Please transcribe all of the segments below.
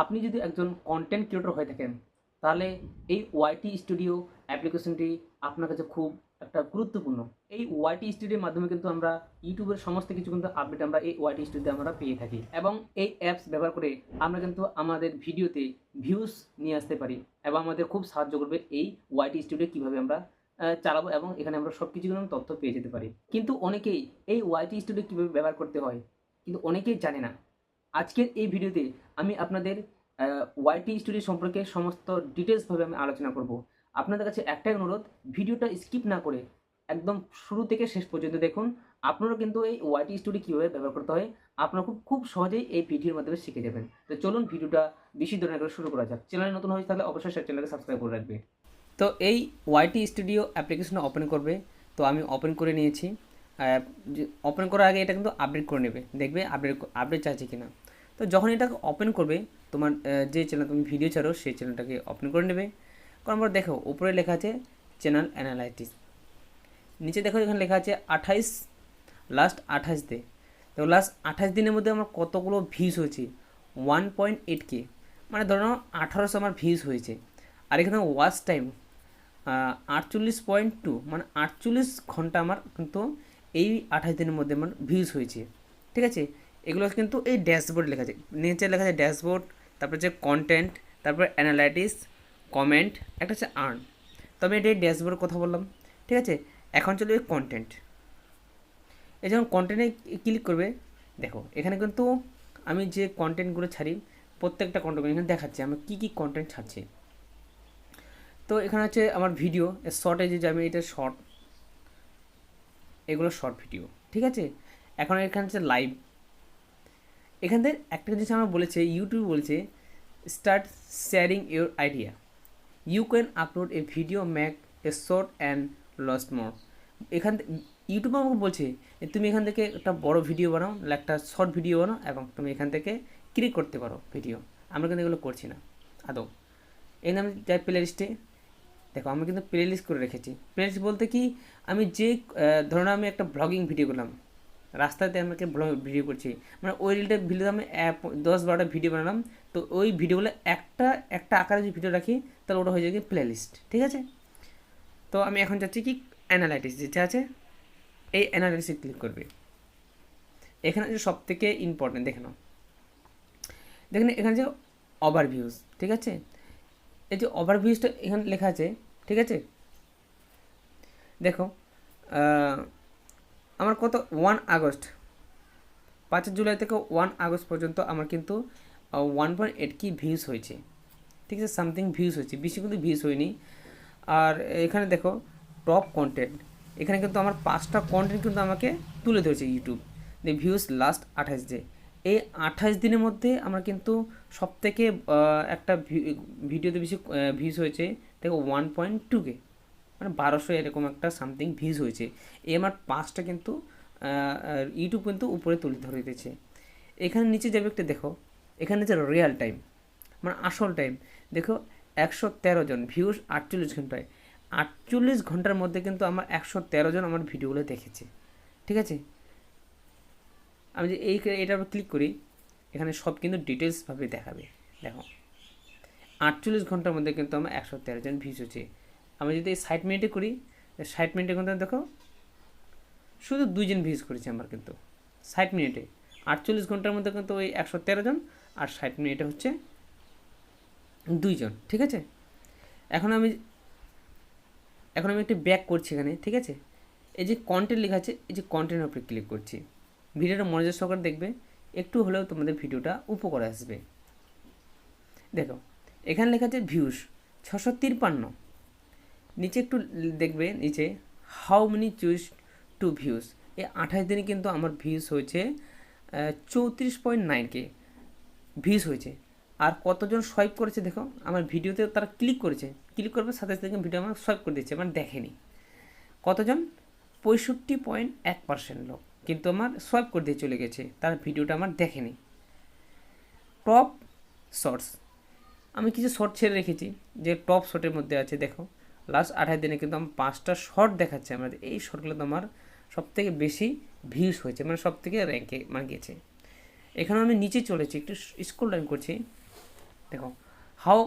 আপনি যদি একজন কন্টেন্ট ক্রিয়েটর হয়ে থাকেন, তাহলে এই ওয়াইটি স্টুডিও অ্যাপ্লিকেশনটি আপনার কাছে খুব একটা গুরুত্বপূর্ণ। এই ওয়াইটি স্টুডিওর মাধ্যমে কিন্তু আমরা ইউটিউবের সমস্ত কিছু কিন্তু আপডেট আমরা এই ওয়াইটি স্টুডিওতে আমরা পেয়ে থাকি। এবং এই অ্যাপস ব্যবহার করে আমরা কিন্তু আমাদের ভিডিওতে ভিউজ নিয়ে আসতে পারি এবং আমাদের খুব সাহায্য করবে এই ওয়াইটি স্টুডিও কীভাবে আমরা চালাবো এবং এখানে আমরা সব কিছু কিন্তু তথ্য পেয়ে যেতে পারি। কিন্তু অনেকেই এই ওয়াইটি স্টুডিও কীভাবে ব্যবহার করতে হয়, কিন্তু অনেকেই জানে না। আজকের এই ভিডিওতে আমি আপনাদের ওয়াইটি স্টুডিও সম্পর্কে সমস্ত ডিটেলসভাবে আমি আলোচনা করব। আপনাদের কাছে একটাই অনুরোধ, ভিডিওটা স্কিপ না করে একদম শুরু থেকে শেষ পর্যন্ত দেখুন। আপনারা কিন্তু এই ওয়াইটি স্টুডিও কীভাবে ব্যবহার করতে হয়, আপনারা খুব খুব সহজেই এই ভিডিওর মাধ্যমে শিখে যাবেন। তো চলুন ভিডিওটা বেশি ধরনের করে শুরু করা যাক। চ্যানেলে নতুন হয়েছে তাহলে অবশ্যই চ্যানেলকে সাবস্ক্রাইব করে রাখবে। তো এই ওয়াইটি স্টুডিও অ্যাপ্লিকেশনটা ওপেন করবে। তো আমি ওপেন করে নিয়েছি। ওপেন করার আগে এটা কিন্তু আপডেট করে নেবে। দেখবে আপডেট আপডেট চাইছে কিনা। তো যখন এটাকে ওপেন করবে, তোমার যে চ্যানেল তুমি ভিডিও ছাড়ো, সেই চ্যানেলটাকে ওপেন করে নেবে। কারণ আমরা দেখো, উপরে লেখা আছে চ্যানেল অ্যানালাইটিস নিচে দেখো এখানে লেখা আছে আঠাইশ লাস্ট আঠাশ দে তো লাস্ট আঠাশ দিনের মধ্যে আমার কতগুলো ভিউজ হয়েছে? ওয়ান পয়েন্ট এইট কে মানে ধরো আঠারোশো আমার ভিউজ হয়েছে। আর এখানে ওয়াচ টাইম আটচল্লিশ পয়েন্ট টু মানে আটচল্লিশ ঘণ্টা আমার কিন্তু এই আঠাশ দিনের মধ্যে আমার ভিউজ হয়েছে। ঠিক আছে? এগুলো কিন্তু এই ড্যাশবোর্ড লেখা আছে। নিচে লেখা আছে ড্যাশবোর্ড তারপর হচ্ছে কন্টেন্ট তারপর অ্যানালাইটিস কমেন্ট একটা হচ্ছে আর্ন তো আমি এটা ড্যাশবোর্ডের কথা বললাম। ঠিক আছে? এখন চলে কন্টেন্ট এই যখন কন্টেন্টে ক্লিক করবে, দেখো, এখানে কিন্তু আমি যে কন্টেন্টগুলো ছাড়ি, প্রত্যেকটা কন্টেন্ট এখানে দেখাচ্ছে। আমি কী কী কন্টেন্ট ছাড়ছি? তো এখানে হচ্ছে আমার ভিডিও শর্টে যে আমি এটা শর্ট এগুলো শর্ট ভিডিও ঠিক আছে? এখন এখানে হচ্ছে লাইভ এখান থেকে একটা জিনিস আমার বলেছে ইউটিউব বলছে start sharing your idea you can upload a video make a short and lost more এখান ইউটিউব আমাকে বলছে তুমি এখান থেকে একটা বড় ভিডিও বানাও একটা শর্ট ভিডিও বানাও, এবং তুমি এখান থেকে ক্রিয়েট করতে পারো ভিডিও আমরা কিন্তু এগুলো করছি না। আদৌ। এই নামে যাই প্লে লিস্টে দেখো, আমি কিন্তু প্লে লিস্ট করে রেখেছি। প্লে লিস্ট বলতে কি, আমি যে ধরুন আমি একটা ব্লগিং ভিডিও করলাম। রাস্তাতে আমাকে ব্লগ ভিডিও করছি। মানে ওই রিলটা ভিডিও আমি দশ বারোটা ভিডিও বানালাম। তো ওই ভিডিওগুলো একটা একটা আকারে যদি ভিডিও রাখি, তাহলে ওটা হয়ে যাবে প্লে লিস্ট ঠিক আছে? তো আমি এখন চাচ্ছি কি অ্যানালাইটিস যেটা আছে, এই অ্যানালাইসিসে ক্লিক করবে। এখানে যে সব থেকে ইম্পর্টেন্ট দেখে নাও দেখেন এখানে যে ওভারভিউজ ঠিক আছে? এই যে ওভারভিউজটা এখানে লেখা আছে, ঠিক আছে? দেখো আমার কত? One August. পাঁচ জুলাই থেকে ওয়ান আগস্ট পর্যন্ত আমার কিন্তু ওয়ান পয়েন্ট এইট কি ভিউজ হয়েছে। ঠিক আছে? সামথিং ভিউজ হয়েছে। বেশি কিন্তু ভিউজ হয়নি। আর এখানে দেখো টপ কন্টেন্ট এখানে কিন্তু আমার পাঁচটা কন্টেন্ট কিন্তু আমাকে তুলে ধরেছে ইউটিউব যে ভিউজ লাস্ট আঠাশ ডে এই আঠাশ দিনের মধ্যে আমার কিন্তু সব থেকে একটা ভিডিওতে বেশি ভিউজ হয়েছে, দেখো ওয়ান পয়েন্ট টু কে মানে বারোশো এরকম একটা সামথিং ভিউজ হয়েছে। এই আমার পাঁচটা কিন্তু ইউটিউব কিন্তু উপরে তুলে ধরে দিয়েছে। এখানে নিচে যাবে একটা দেখো, এখানে হচ্ছে রিয়েল টাইম মানে আসল টাইম দেখো, একশো তেরো জন ভিউজ আটচল্লিশ ঘন্টায়। আটচল্লিশ ঘণ্টার মধ্যে কিন্তু আমার একশো তেরো জন আমার ভিডিওগুলো দেখেছে। ঠিক আছে? আমি যে এই এটার উপর ক্লিক করি এখানে সব কিন্তু ডিটেলসভাবে দেখাবে। দেখো। আটচল্লিশ ঘণ্টার মধ্যে কিন্তু আমার একশো তেরো জন ভিউজ হচ্ছে। আমি যদি ষাট মিনিটে করি ষাট মিনিটে কিন্তু দেখো, শুধু দুইজন ভিউজ করেছে আমার কিন্তু। ষাট মিনিটে। আটচল্লিশ ঘণ্টার মধ্যে কিন্তু ওই একশো তেরো জন, আর ষাট মিনিটে হচ্ছে দুইজন ঠিক আছে? এখন আমি এখন আমি একটি ব্যাক করছি এখানে, ঠিক আছে? এই যে কন্টেন্ট লেখা আছে, এই যে কন্টেন্টের উপরে ক্লিক করছি। ভিডিওটা মনোযোগ সহকারে দেখবে। একটু হলেও তোমাদের ভিডিওটা উপকারে আসবে। দেখো, এখানে লেখা আছে ভিউস, ছশো তিরপান্ন নিচে একটু দেখবে, নিচে, how many choose to views. এই আঠাশ দিনে কিন্তু আমার ভিউস হয়েছে চৌত্রিশ পয়েন্ট নাইন কে। ভিউস হয়েছে। আর কতজন সোয়াইপ করেছে দেখো, আমার ভিডিওতে তারা ক্লিক করেছে। ক্লিক করবে সাথে সাথে ভিডিও আমার সোয়াইপ করে দিচ্ছে মানে দেখেনি। কতজন? পঁয়ষট্টি পয়েন্ট এক পার্সেন্ট লোক। কিন্তু আমার সোয়াইপ করে দিয়ে চলে গেছে। তার ভিডিওটা আমার দেখেনি। টপ শর্টস আমি কিছু শর্ট ছেড়ে রেখেছি, যে টপ শর্টের মধ্যে আছে, দেখো। লাস্ট আঠাশ দিনে কিন্তু আমার পাঁচটা শর্ট দেখাচ্ছে আমার। এই শর্টগুলো তো আমার সব থেকে বেশি ভিউজ হয়েছে মানে সব থেকে র্যাঙ্কে মানে গেছে এখানে আমি নিচে চলেছি, একটু স্কুল ডাউন করছি। দেখো how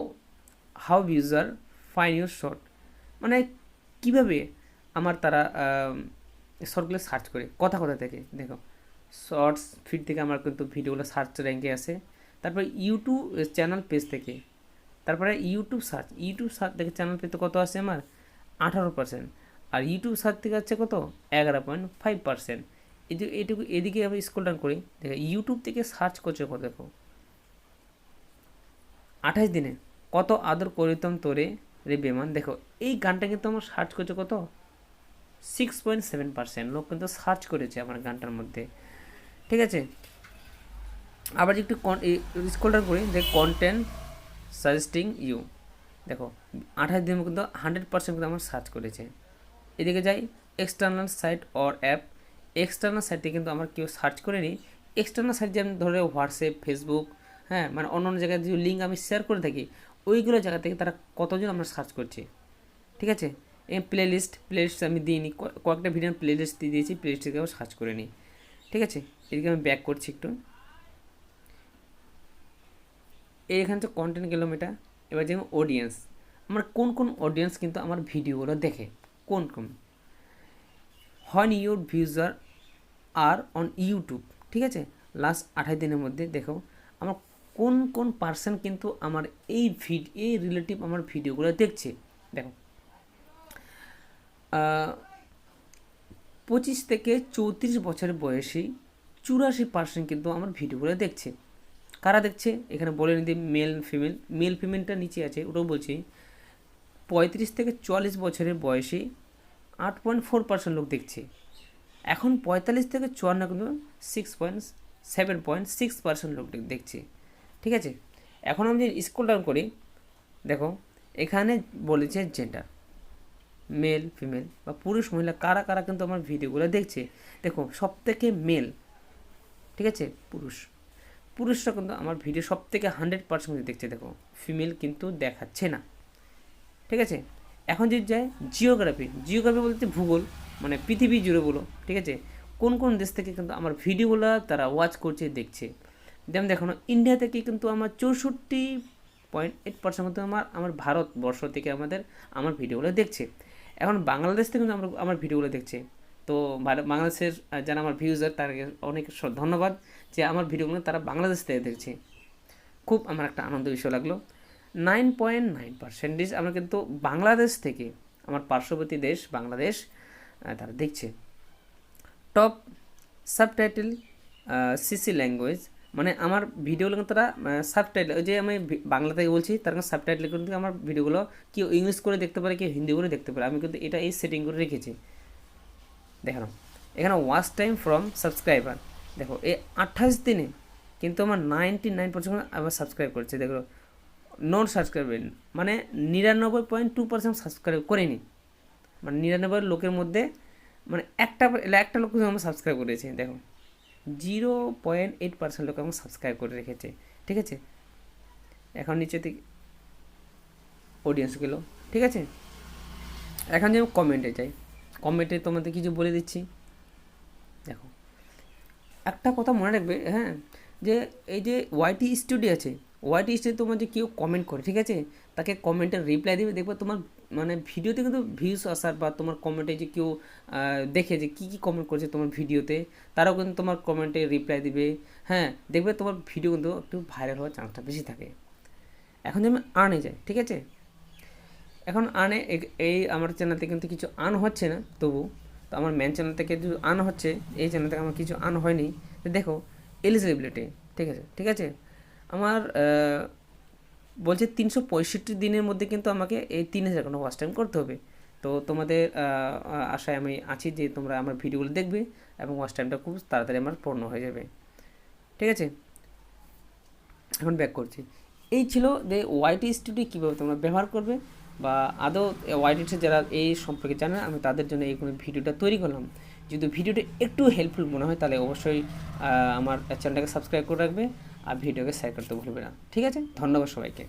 how user find your short মানে কীভাবে আমার তারা শর্টগুলো সার্চ করে। কথা কথা থেকে? দেখো শর্টস ফিড থেকে আমার কিন্তু ভিডিওগুলো সার্চ র্যাঙ্কে আসে তারপরে ইউটিউব চ্যানেল পেজ থেকে। তারপরে ইউটিউব সার্চ ইউটিউব সার্চ থেকে চ্যানেল পেতে কত আসে আমার? আঠারো পার্সেন্ট আর ইউটিউব সার্চ থেকে আছে কত? এগারো পয়েন্ট ফাইভ পার্সেন্ট এই যে এটুকু এদিকে আমি স্কুল ডাউন করি, দেখো ইউটিউব থেকে সার্চ করছে কত, দেখো? আঠাশ দিনে। কত আদর করিতম তোরে রে বেমান দেখো, এই গানটা কিন্তু আমার সার্চ করছে কত? সিক্স পয়েন্ট সেভেন পার্সেন্ট লোক কিন্তু সার্চ করেছে আমার গানটার মধ্যে। ঠিক আছে? আবার একটু স্কোল্ডার করি, যে কন্টেন্ট সাজেস্টিং ইউ দেখো, আঠাশ দিনের কিন্তু হান্ড্রেড পার্সেন্ট কিন্তু আমার সার্চ করেছে। এদিকে যাই external site or app external সাইটে কিন্তু আমার কেউ সার্চ করেনি। এক্সটার্নাল সাইট যেমন ধরে হোয়াটসঅ্যাপ ফেসবুক হ্যাঁ মানে অন্য অন্য জায়গায় যে লিঙ্ক আমি শেয়ার করে থাকি, ওইগুলো জায়গা থেকে তারা কতজন আমরা সার্চ করছে? ঠিক আছে? প্লে লিস্ট প্লে লিস্ট আমি দিইনি। কয়েকটা ভিডিওর প্লে লিস্ট দিয়ে দিয়েছি প্লে লিস্ট থেকেও সার্চ করে নিই। ঠিক আছে? এদিকে আমি ব্যাক করছি একটু। এই এখানে তো কন্টেন্ট গেলাম এটা এবার যেমন অডিয়েন্স আমার কোন কোন অডিয়েন্স কিন্তু আমার ভিডিওগুলো দেখে? কোন কোন? হন ইউর ভিউজার আর অন ইউটিউব ঠিক আছে? লাস্ট আঠাশ দিনের মধ্যে দেখো। আমার কোন কোন পার্সন কিন্তু আমার এই ভিড এই রিলেটিভ আমার ভিডিওগুলো দেখছে? দেখো। পঁচিশ থেকে চৌত্রিশ বছরের বয়সী চুরাশি পার্সেন্ট কিন্তু আমার ভিডিওগুলো দেখছে। কারা দেখছে? এখানে বলে নিতে মেল ফিমেল মেল ফিমেলটা নিচে আছে, ওটাও বলছি। পঁয়ত্রিশ থেকে চুয়াল্লিশ বছরের বয়সী আট পয়েন্ট ফোর পার্সেন্ট লোক দেখছে। এখন পঁয়তাল্লিশ থেকে চুয়ান্ন কিন্তু six point seven point six percent লোক দেখছে। ঠিক আছে? এখন আমি যদি স্কুল ডাউন করি, দেখো, এখানে বলেছে জেন্ডার মেল ফিমেল বা পুরুষ, মহিলা, কারা কারা কিন্তু আমার ভিডিওগুলো দেখছে? দেখো সব থেকে মেল ঠিক আছে? পুরুষ। পুরুষরা কিন্তু আমার ভিডিও সব থেকে হান্ড্রেড পার্সেন্ট দেখছে, দেখো। ফিমেল কিন্তু দেখাচ্ছে না। ঠিক আছে? এখন যদি যায় জিওগ্রাফি জিওগ্রাফি বলতে ভূগোল মানে পৃথিবী জুড়ে বলো, ঠিক আছে? কোন কোন দেশ থেকে কিন্তু আমার ভিডিওগুলো তারা ওয়াচ করছে, দেখছে? যেমন দেখো ইন্ডিয়া থেকে কিন্তু আমার চৌষট্টি পয়েন্ট এইট পার্সেন্ট মতো আমার আমার ভারতবর্ষ থেকে আমাদের, আমার ভিডিওগুলো দেখছে। এখন বাংলাদেশ থেকে কিন্তু আমার আমার ভিডিওগুলো দেখছে। তো বাংলাদেশের যারা আমার ভিউজার তাদেরকে অনেক ধন্যবাদ যে আমার ভিডিওগুলো তারা বাংলাদেশ থেকে দেখছে। খুব আমার একটা আনন্দ বিষয় লাগল। নাইন পয়েন্ট নাইন পার্সেন্টেজ আমরা কিন্তু বাংলাদেশ থেকে, আমার পার্শ্ববর্তী দেশ বাংলাদেশ তারা দেখছে। টপ সাবটাইটেল সিসি ল্যাঙ্গুয়েজ মানে আমার ভিডিওগুলো কিন্তু তারা সাবটাইটেল ওই যে আমি বাংলা থেকে বলছি, তার কারণ সাবটাইটেল কিন্তু আমার ভিডিওগুলো কেউ ইংলিশ করে দেখতে পারে, কেউ হিন্দি করে দেখতে পারে। আমি কিন্তু এটা এই সেটিং করে রেখেছি। দেখানো এখানে ওয়াচ টাইম ফ্রম সাবস্ক্রাইবার দেখো, এই আঠাশ দিনে কিন্তু আমার নাইনটি নাইন পার্সেন্ট আবার সাবস্ক্রাইব করেছে, দেখো। নন সাবস্ক্রাইব মানে নিরানব্বই পয়েন্ট টু পার্সেন্ট সাবস্ক্রাইব করেনি। মানে নিরানব্বই লোকের মধ্যে মানে একটা একটা লোক আমার সাবস্ক্রাইব করেছে, দেখো। জিরো পয়েন্ট এইট পার্সেন্ট লোক আমাকে সাবস্ক্রাইব করে রেখেছে, ঠিক আছে? এখন নিচে থেকে অডিয়েন্সগুলো ঠিক আছে? এখন যেমন কমেন্টে যাই কমেন্টে তোমাদের কিছু বলে দিচ্ছি। দেখো, একটা কথা মনে রাখবে হ্যাঁ? যে এই যে ওয়াইটি স্টুডিও আছে ওয়াইটি স্টুডিও তোমার যে কেউ কমেন্ট করে, ঠিক আছে? তাকে কমেন্টের রিপ্লাই দেবে, দেখবে তোমার মানে ভিডিওতে কিন্তু ভিউস আসার বা তোমার কমেন্টে যে কেউ দেখে যে কী কী কমেন্ট করছে তোমার ভিডিওতে, তারাও কিন্তু তোমার কমেন্টে রিপ্লাই দিবে। হ্যাঁ দেখবে তোমার ভিডিও কিন্তু একটু ভাইরাল হওয়ার চান্সটা বেশি থাকে। এখন যেমন আর্নে যায় ঠিক আছে? এখন আর্নে এই আমার চ্যানেল থেকে কিন্তু কিছু আর্ন হচ্ছে না, তবু, তো আমার মেন চ্যানেল থেকে যদি আর্ন হচ্ছে, এই চ্যানেল থেকে আমার কিছু আর্ন হয়নি। দেখো এলিজিবিলিটি ঠিক আছে? ঠিক আছে? আমার বলছে তিনশো পঁয়ষট্টি দিনের মধ্যে কিন্তু আমাকে এই তিন হাজার ঘণ্টা ওয়াচ টাইম করতে হবে। তো তোমাদের আশায় আমি আছি যে তোমরা আমার ভিডিওগুলো দেখবে এবং ওয়াচ টাইমটা খুব তাড়াতাড়ি আমার পূর্ণ হয়ে যাবে। ঠিক আছে? এখন ব্যাক করছি। এই ছিল যে ওয়াইটি স্টুডিও কীভাবে তোমরা ব্যবহার করবে বা আদৌ ওয়াইটিতে যারা এই সম্পর্কে জানে, আমি তাদের জন্য এই কোনো ভিডিওটা তৈরি করলাম। যদি ভিডিওটা একটু হেল্পফুল মনে হয়, তাহলে অবশ্যই আমার চ্যানেলটাকে সাবস্ক্রাইব করে রাখবে। আর ভিডিওকে শেয়ার করতে ভুলবে না। ঠিক আছে? ধন্যবাদ সবাইকে।